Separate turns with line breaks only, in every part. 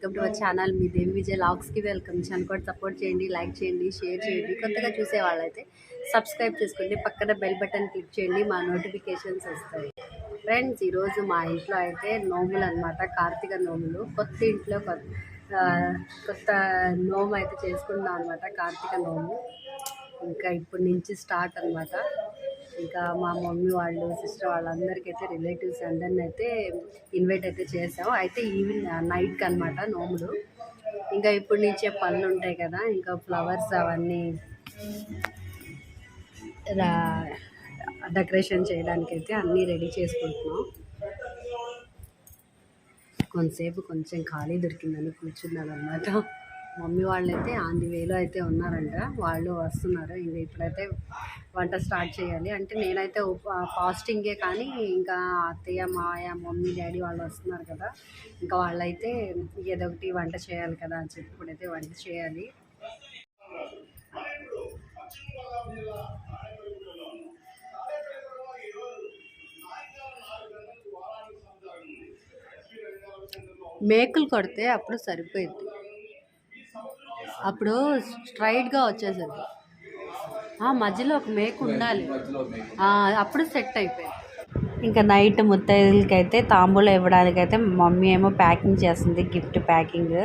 Welcome to our channel. మీ దేవి విజయ్ లాగ్స్కి welcome. Channel కూడా support చేయండి లైక్ చేయండి షేర్ చేయండి. కొత్తగా చూసే వాళ్ళైతే సబ్స్క్రైబ్ చేసుకోండి పక్కన బెల్ బటన్ క్లిక్ చేయండి మా నోటిఫికేషన్స్ వస్తాయి. ఫ్రెండ్స్ ఈరోజు మా ఇంట్లో అయితే నోములు అనమాట కార్తీక నోములు. కొత్త ఇంట్లో కొత్త కొత్త నోము అయితే చేసుకుంటున్నాం అనమాట కార్తీక నోము. ఇంకా ఇప్పటి నుంచి స్టార్ట్ అనమాట ఇంకా మా మమ్మీ వాళ్ళు సిస్టర్ వాళ్ళందరికీ అయితే రిలేటివ్స్ అందరిని అయితే ఇన్వైట్ అయితే చేసాం అయితే ఈవినింగ్ నైట్కి అనమాట నోములు. ఇంకా ఇప్పటి నుంచే పనులు ఉంటాయి కదా ఇంకా ఫ్లవర్స్ అవన్నీ రా- డెకరేషన్ చేయడానికి అయితే అన్నీ రెడీ చేసుకుంటున్నాం. కొంతసేపు కొంచెం ఖాళీ దొరికిందని కూర్చున్నాను అనమాట మమ్మీ వాళ్ళు అయితే ఆన్ ది అయితే ఉన్నారంట వాళ్ళు వస్తున్నారు. ఇంకా ఇప్పుడైతే వంట స్టార్ట్ చేయాలి. అంటే నేనైతే ఫాస్టింగే కానీ ఇంకా అత్తయ్య మాయ మమ్మీ డాడీ వాళ్ళు వస్తున్నారు కదా ఇంకా వాళ్ళైతే ఏదో ఒకటి వంట చేయాలి కదా అని చెప్పి ఇప్పుడైతే వంట చేయాలి. మేకులు కొడితే అప్పుడు సరిపోయింది అప్పుడు స్ట్రైట్గా వచ్చేసరికి ఆ, మధ్యలో ఒక మేకు ఉండాలి. అప్పుడు సెట్ అయిపోయింది. ఇంకా నైట్ ముత్తైదులకి అయితే తాంబూలం ఇవ్వడానికైతే మమ్మీ ఏమో ప్యాకింగ్ చేస్తుంది గిఫ్ట్ ప్యాకింగ్.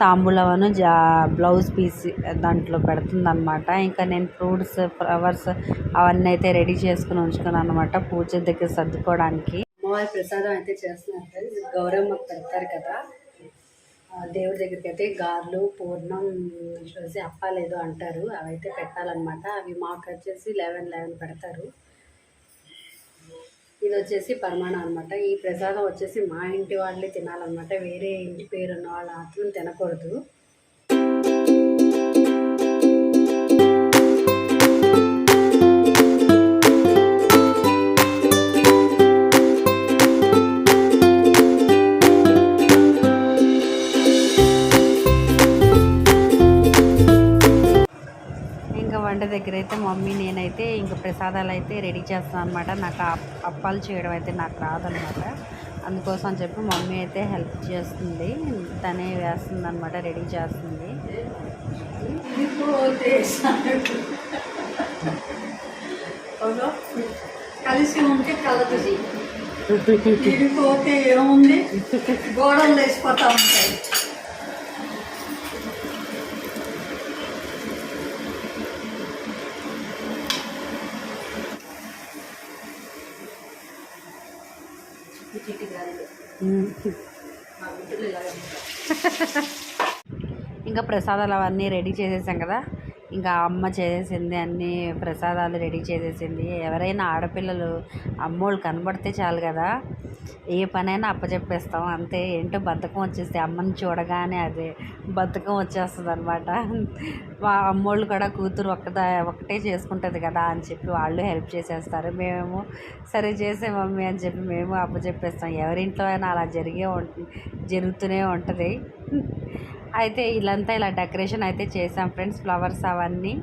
తాంబూలమును జా బ్లౌజ్ పీస్ దాంట్లో పెడుతుంది అనమాట ఇంకా నేను ఫ్రూట్స్ ఫ్లవర్స్ అవన్నీ అయితే రెడీ చేసుకుని ఉంచుకున్నాను అనమాట పూజ దగ్గర సర్దుకోవడానికి. అమ్మవారి ప్రసాదం అయితే చేస్తున్నారు. గౌరమ్మకు పెడతారు కదా. దేవుడి దగ్గరికి అయితే గార్లు పూర్ణం చూసి అప్పాలేదో అంటారు. అవైతే పెట్టాలన్నమాట. అవి మాకు వచ్చేసి లెవెన్ లెవెన్ పెడతారు. ఇది వచ్చేసి పరమాణం అనమాట ఈ ప్రసాదం వచ్చేసి మా ఇంటి వాళ్ళే తినాలన్నమాట. వేరే ఇంటి పేరు ఉన్న వాళ్ళు మాత్రం తినకూడదు. వంట దగ్గర అయితే మమ్మీ నేనైతే ఇంకా ప్రసాదాలు అయితే రెడీ చేస్తాను అనమాట నాకు అప్పాలు చేయడం అయితే నాకు రాదనమాట అందుకోసం అని చెప్పి మమ్మీ అయితే హెల్ప్ చేస్తుంది. తనే వేస్తుంది అనమాట రెడీ చేస్తుంది.
కలిసి ఉంటే కలదు. విడిపోతే ఏముంది? గోడలు లేచిపోతా ఉంటాయి
ఇంకా ప్రసాదాలు అవన్నీ రెడీ చేసేసాం కదా. ఇంకా అమ్మ చేసేసింది అన్ని ప్రసాదాలు రెడీ చేసేసింది. ఎవరైనా ఆడపిల్లలు అమ్మోళ్ళు కనబడితే చాలు కదా. ఏ పనైనా అప్పచెప్పేస్తాం అంతే. ఏంటో బద్ధకం వచ్చేస్తే అమ్మని చూడగానే అదే బద్ధకం వచ్చేస్తుంది అనమాట మా అమ్మోళ్ళు కూడా కూతురు ఒక్కదా ఒకటే చేసుకుంటుంది కదా అని చెప్పి వాళ్ళు హెల్ప్ చేసేస్తారు. మేము సరే చేసే మమ్మీ అని చెప్పి మేము అప్పచెప్పేస్తాం ఎవరింట్లో అయినా అలా జరిగే ఉంటుంది జరుగుతూనే ఉంటుంది. అయితే ఇల్లంతా ఇలా డెకరేషన్ అయితే చేసాం ఫ్రెండ్స్ ఫ్లవర్స్ అవన్నీ.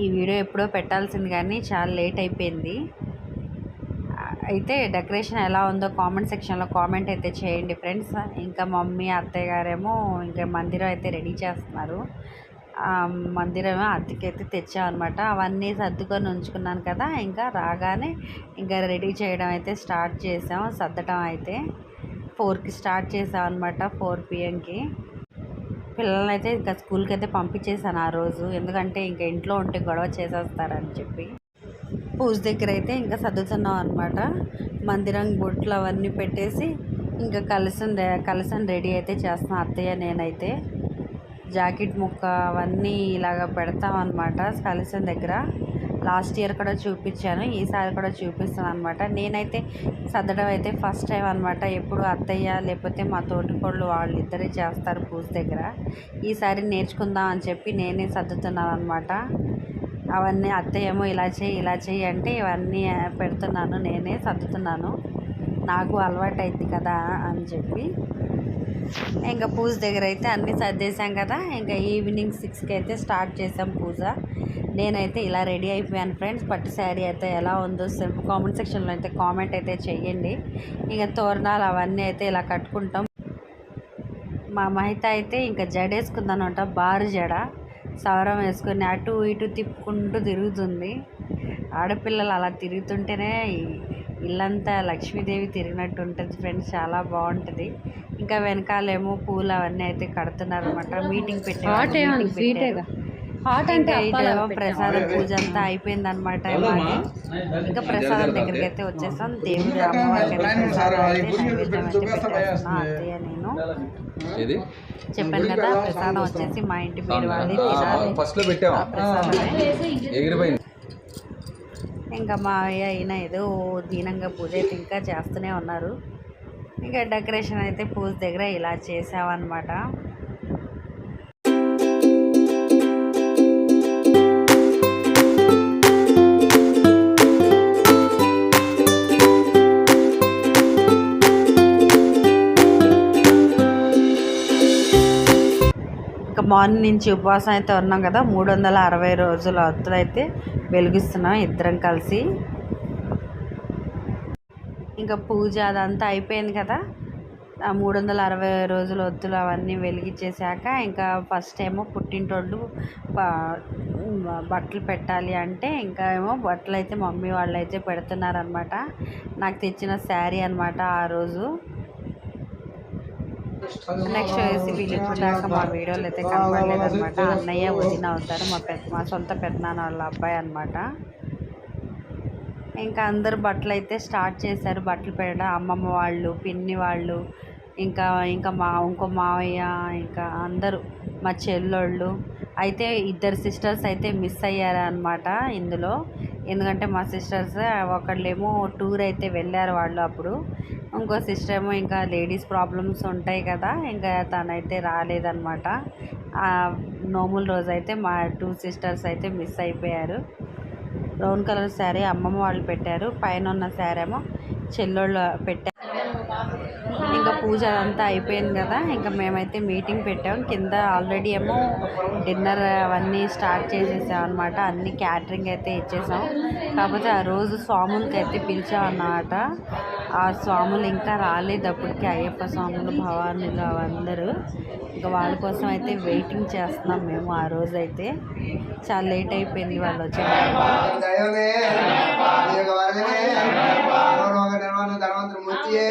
ఈ వీడియో ఎప్పుడో పెట్టాల్సింది కానీ చాలా లేట్ అయిపోయింది. అయితే డెకరేషన్ ఎలా ఉందో కామెంట్ సెక్షన్లో కామెంట్ అయితే చేయండి ఫ్రెండ్స్. ఇంకా మమ్మీ అత్తయ్య గారేమో ఇంకా మందిరం అయితే రెడీ చేస్తున్నారు. మందిరం అద్దెకైతే తెచ్చామన్నమాట. అవన్నీ సర్దుకొని ఉంచుకున్నాను కదా ఇంకా రాగానే ఇంకా రెడీ చేయడం అయితే స్టార్ట్ చేసాం సర్దటం అయితే. ఫోర్కి స్టార్ట్ చేసాం అనమాట ఫోర్ పిఎంకి. పిల్లల్ని అయితే ఇంకా స్కూల్కి అయితే పంపించేసాను ఆ రోజు. ఎందుకంటే ఇంకా ఇంట్లో ఉంటే గొడవ చేసేస్తారని చెప్పి. పూజ దగ్గర అయితే ఇంకా సర్దుతున్నాం అనమాట మందిరం గుట్లు అవన్నీ పెట్టేసి ఇంకా కలసం కలసం రెడీ అయితే చేస్తున్నాం అత్తయ్య నేనైతే. జాకెట్ ముక్క అవన్నీ ఇలాగ పెడతాం అనమాట కలసం దగ్గర. లాస్ట్ ఇయర్ కూడా చూపించాను ఈసారి కూడా చూపిస్తాను అనమాట నేనైతే సర్దడం అయితే ఫస్ట్ టైం అనమాట ఎప్పుడు అత్తయ్య లేకపోతే మా తోటికోళ్ళు వాళ్ళు ఇద్దరే చేస్తారు పూజ దగ్గర. ఈసారి నేర్చుకుందాం అని చెప్పి నేనే సర్దుతున్నాను అనమాట అవన్నీ అత్తయ్యేమో ఇలా చేయి ఇలా చేయి అంటే ఇవన్నీ పెడుతున్నాను నేనే సర్దుతున్నాను. నాకు అలవాటు అయింది కదా అని చెప్పి. ఇంకా పూజ దగ్గర అయితే అన్నీ సర్దేశాం కదా. ఇంకా ఈవినింగ్ సిక్స్కి అయితే స్టార్ట్ చేసాం పూజ. నేనైతే ఇలా రెడీ అయిపోయాను ఫ్రెండ్స్. పట్టు శారీ అయితే ఎలా ఉందో కామెంట్ సెక్షన్లో అయితే కామెంట్ అయితే చెయ్యండి. ఇంకా తోరణాలు అవన్నీ అయితే ఇలా కట్టుకుంటాం. మా మహిత అయితే ఇంకా జడేసుకుందనమాట బారు జడ. సవరం వేసుకొని అటు ఇటు తిప్పుకుంటూ తిరుగుతుంది. ఆడపిల్లలు అలా తిరుగుతుంటేనే ఇల్లంతా లక్ష్మీదేవి తిరిగినట్టు ఉంటుంది ఫ్రెండ్స్ చాలా బాగుంటుంది. ఇంకా వెనకాలేమో పూలు అవన్నీ అయితే కడుతున్నారు అనమాట మీటింగ్
స్వీటేగా హాట్ అంటే
ప్రసాదం పూజ అంతా అయిపోయింది అనమాట ఇంకా ప్రసాదం దగ్గరికి అయితే వచ్చేసాం. దేవుడి అమ్మవారికి ప్రసాదం అత్తయ్య నేను. చెప్పాను కదా ప్రసాదం వచ్చేసి మా ఇంటి పేరు ప్రసాదమే.
ఎగిరిపోయింది.
ఇంకా మా అయ్య అయినా ఏదో దీనంగా పూజ అయితే ఇంకా చేస్తూనే ఉన్నారు. ఇంకా డెకరేషన్ అయితే పూజ దగ్గర ఇలా చేసామన్నమాట. ఇంకా మార్నింగ్ నుంచి ఉపవాసం అయితే ఉన్నాం కదా మూడు వందల అరవై రోజుల ఒత్తులు అయితే వెలిగిస్తున్నాం ఇద్దరం కలిసి. ఇంకా పూజ అదంతా అయిపోయింది కదా ఆ మూడు వందల అరవై రోజుల ఒత్తులు అవన్నీ వెలిగించేశాక ఇంకా ఫస్ట్ ఏమో పుట్టింటోళ్ళు బట్టలు పెట్టాలి అంటే ఇంకా ఏమో బట్టలు అయితే మమ్మీ వాళ్ళు అయితే పెడుతున్నారనమాట నాకు తెచ్చిన శారీ అనమాట ఆ రోజు. నెక్స్ట్ వచ్చేసి వీళ్ళు మా వీడియోలు అయితే కనపడలేదనమాట అన్నయ్య వదిన అవుతారు మా పెద్ద మా సొంత పెద్దనాన్న వాళ్ళ అబ్బాయి అనమాట ఇంకా అందరు బట్టలు అయితే స్టార్ట్ చేశారు బట్టలు పెట్టడం. అమ్మమ్మ వాళ్ళు పిన్ని వాళ్ళు ఇంకా ఇంకా మా ఇంకో మావయ్య ఇంకా అందరూ మా చెల్లోళ్ళు. అయితే ఇద్దరు సిస్టర్స్ అయితే మిస్ అయ్యారు అనమాట ఇందులో. ఎందుకంటే మా సిస్టర్స్ ఒకళ్ళేమో టూర్ అయితే వెళ్ళారు వాళ్ళు అప్పుడు. ఇంకో సిస్టర్ ఏమో ఇంకా లేడీస్ ప్రాబ్లమ్స్ ఉంటాయి కదా ఇంకా తనైతే రాలేదన్నమాట. ఆ నోముల రోజు అయితే మా టూ సిస్టర్స్ అయితే మిస్ అయిపోయారు. బ్రౌన్ కలర్ శారీ అమ్మమ్మ వాళ్ళు పెట్టారు. పైన ఉన్న శారీ ఏమో చెల్లోళ్ళు పెట్టారు. ఇంకా పూజ అంతా అయిపోయింది కదా. ఇంకా మేమైతే మీటింగ్ పెట్టాం. కింద ఆల్రెడీ ఏమో డిన్నర్ అవన్నీ స్టార్ట్ చేసేసాం అనమాట అన్ని క్యాటరింగ్ అయితే ఇచ్చేసాం. కాకపోతే ఆ రోజు స్వాములకి అయితే పిలిచామన్నమాట ఆ స్వాములు ఇంకా రాలేదు అప్పటికి. అయ్యప్ప స్వాములు భవానులు అందరూ. ఇంకా వాళ్ళ కోసం అయితే వెయిటింగ్ చేస్తున్నాం మేము ఆ రోజు అయితే. చాలా లేట్ అయిపోయింది వాళ్ళు
వచ్చే నిర్మాణ ధనవంతుడు మూర్తియే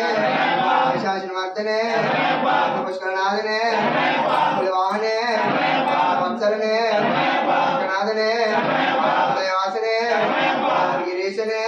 శాసన వర్ధనే పుష్కరనాథనే. వాహనే వంశలనే నాథనే దయవాసనే గిరీశనే.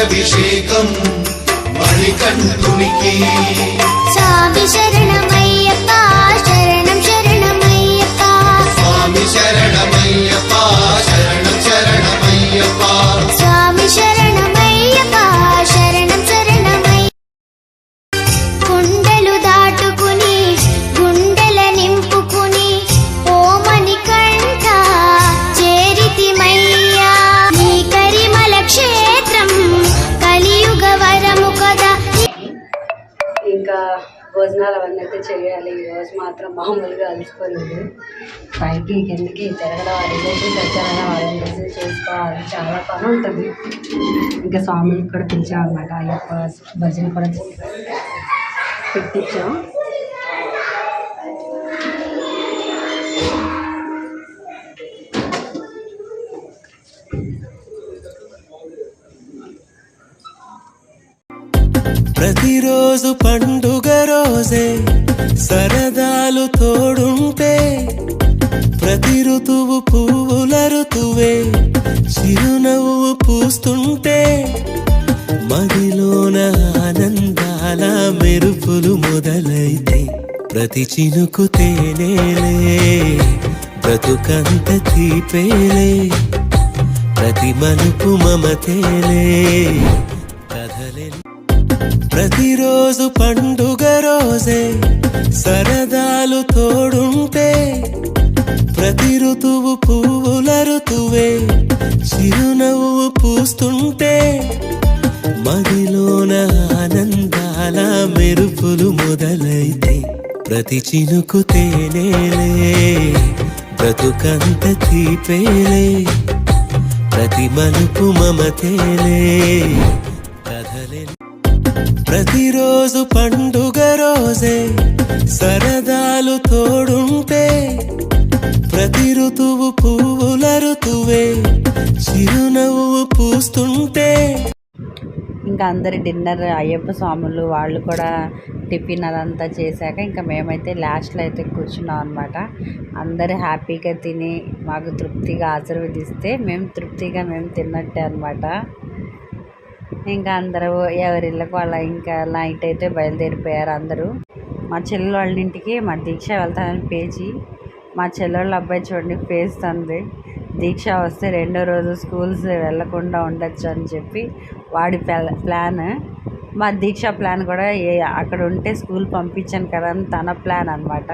அபிஷேகம்
மணிகண்ணுனிக்கு சாமி சரணமை అయితే చేయాలి. ఈరోజు మాత్రం మామూలుగా అలసిపోలేదు. పైకి కిందకి తిరగడం అడిగేసి వచ్చారని అడిగేసి చేసుకోవాలి. చాలా పని ఉంటుంది. ఇంకా స్వామికి కూడా పిలిచామన్నమాట. అయ్యప్ప భజన కూడా పెట్టించాం.
ప్రతిరోజు పండుగ రోజే సరదాలు తోడుంటే ప్రతి ఋతువు పువ్వుల ఋతువే. చిరునవ్వు పూస్తుంటే మదిలోన ఆనందాల మెరుపులు మొదలైతే ప్రతి చినుకు తేనేలే బ్రతుకంత తీపేలే ప్రతి మలుపు మమతేలే. ప్రతిరోజు పండుగ రోజే సరదాలు తోడుంటే ప్రతి ఋతువు పువ్వుల ఋతువే చిరునవ్వు పూస్తుంటే మదిలోన ఆనందాల మెరుపులు మొదలైతే ప్రతి చినుకు తేనేలే బ్రతుకంత తీపేలే ప్రతి మలుపు మమతేలే కథలే ప్రతిరోజు పండుగ రోజే సరదాలు తోడుంటే ప్రతి ఋతువు పువ్వుల ఋతువే చిరునవ్వు పూస్తుంటే.
ఇంకా అందరి డిన్నర్ అయ్యప్ప స్వాములు వాళ్ళు కూడా టిఫిన్ అదంతా చేశాక ఇంకా మేమైతే లాస్ట్లో అయితే కూర్చున్నాం అనమాట అందరు హ్యాపీగా తిని మాకు తృప్తిగా ఆశీర్వదిస్తే మేము తృప్తిగా మేము తిన్నట్టే అనమాట ఇంకా అందరూ ఎవరిళ్ళకి వాళ్ళ ఇంకా నైట్ అయితే బయలుదేరిపోయారు అందరూ. మా చెల్లెల వాళ్ళ ఇంటికి మా దీక్ష వెళ్తానని పేజీ. మా చెల్లెళ్ళ అబ్బాయి చూడండి ఫేస్ తంది దీక్ష వస్తే రెండో రోజు స్కూల్స్ వెళ్ళకుండా ఉండొచ్చు అని చెప్పి వాడి ప్లాన్. మా దీక్ష ప్లాన్ కూడా ఏ అక్కడ ఉంటే స్కూల్ పంపించాను కదా అని తన ప్లాన్ అనమాట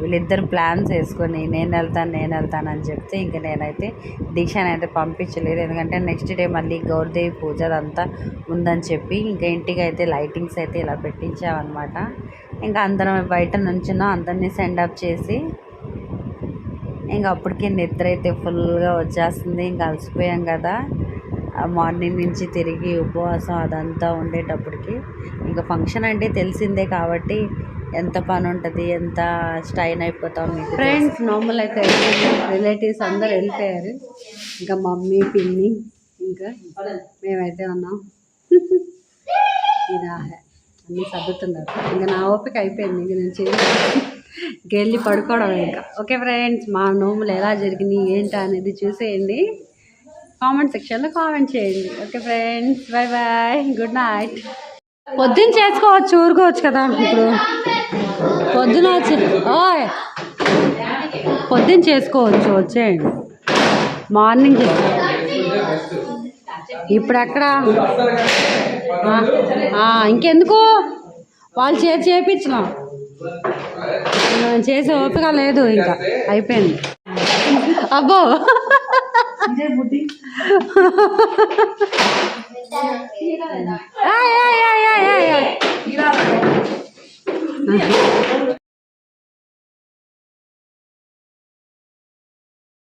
వీళ్ళిద్దరు ప్లాన్స్ వేసుకొని నేను వెళ్తాను నేను వెళ్తాను అని చెప్తే ఇంక నేనైతే దీక్షని అయితే పంపించలేదు. ఎందుకంటే నెక్స్ట్ డే మళ్ళీ గౌరదేవి పూజ అదంతా ఉందని చెప్పి ఇంకా ఇంటికి అయితే లైటింగ్స్ అయితే ఇలా పెట్టించామన్నమాట. ఇంకా అందరం బయట నుంచున్నాం అందరినీ సెండ్ అప్ చేసి ఇంకా అప్పటికే నిద్ర అయితే ఫుల్గా వచ్చేస్తుంది ఇంకా అలసిపోయాం కదా. మార్నింగ్ నుంచి తిరిగి ఉపవాసం అదంతా ఉండేటప్పటికి ఇంకా ఫంక్షన్ అంటే తెలిసిందే కాబట్టి ఎంత పని ఉంటుంది ఎంత స్టైన్ అయిపోతాం మీకు
ఫ్రెండ్స్ నార్మల్ అయితే రిలేటివ్స్ అందరు వెళ్ళిపోయారు. ఇంకా మమ్మీ పిన్ని ఇంకా మేమైతే ఉన్నాం. ఇలా అన్నీ సర్దుతున్నారు. ఇంకా నా ఓపిక అయిపోయింది. ఇంక నేను చేయాలి పడుకోవడం ఇంకా. ఓకే ఫ్రెండ్స్ మా నోములు ఎలా జరిగినాయి ఏంటి అనేది చూసేయండి. కామెంట్ సెక్షన్లో కామెంట్ చేయండి. Okay friends bye bye good night. పొద్దున్న చేసుకోవచ్చు ఊరుకోవచ్చు కదా ఇప్పుడు. పొద్దున వచ్చి ఓయ్ పొద్దున్న చేసుకోవచ్చు వచ్చేయండి. మార్నింగ్ ఇప్పుడు ఎక్కడ? ఇంకెందుకు? వాళ్ళు చేసి చేయించినాం చేసే ఓపిక లేదు ఇంకా. అయిపోయింది. అబ్బో. 아야야야야야.